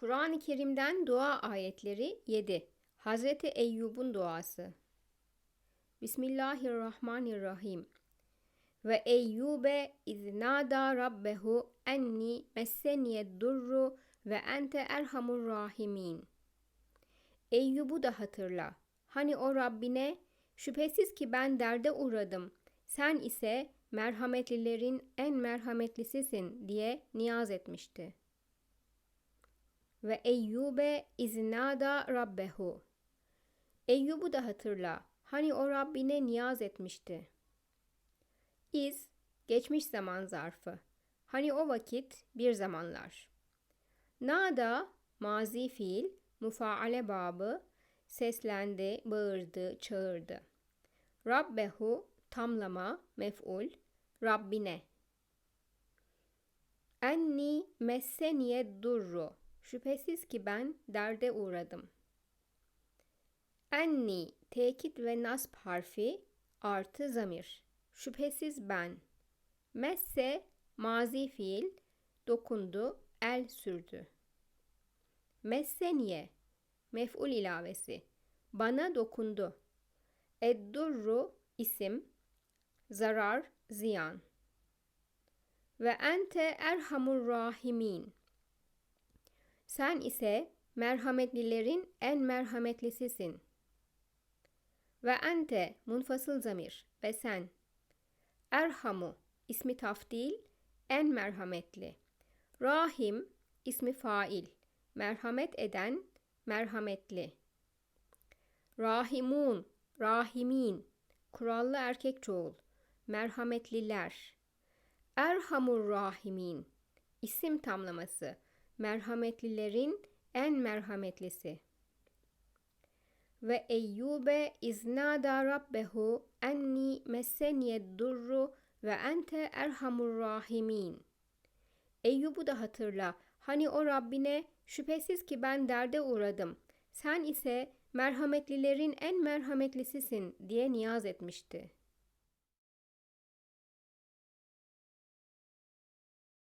Kur'an-ı Kerim'den dua ayetleri 7. Hazreti Eyyub'un duası. Bismillahirrahmanirrahim. Ve Eyyube iznada rabbehu enni messeniyed durru ve ente erhamur rahimin. Eyyub'u da hatırla. Hani o Rabbine şüphesiz ki ben derde uğradım. Sen ise merhametlilerin en merhametlisisin diye niyaz etmişti. Ve Eyyube iznada rabbehu. Eyyub'u da hatırla. Hani o Rabbine niyaz etmişti. İz, geçmiş zaman zarfı. Hani o vakit bir zamanlar. Nada, mazi fiil, mufaale babı, seslendi, bağırdı, çağırdı. Rabbehu, tamlama, mef'ul, Rabbine. Enni messeniye durru. Şüphesiz ki ben derde uğradım. Enni, tekit ve nasb harfi, artı zamir. Şüphesiz ben. Messe, mazi fiil, dokundu, el sürdü. Messeniye, mef'ul ilavesi, bana dokundu. Eddurru, isim, zarar, ziyan. Ve ente erhamur rahimin. Sen ise merhametlilerin en merhametlisisin. Ve ente munfasıl zamir ve sen. Erhamu ismi tafdil en merhametli. Rahim ismi fail merhamet eden merhametli. Rahimun rahimin kurallı erkek çoğul merhametliler. Erhamur rahimin isim tamlaması merhametlilerin en merhametlisi. Ve Eyyube iznada rabbehu enni messeniyed durru ve ente erhamur rahimin. Eyyub'u da hatırla. Hani o Rabbine şüphesiz ki ben derde uğradım. Sen ise merhametlilerin en merhametlisisin diye niyaz etmişti.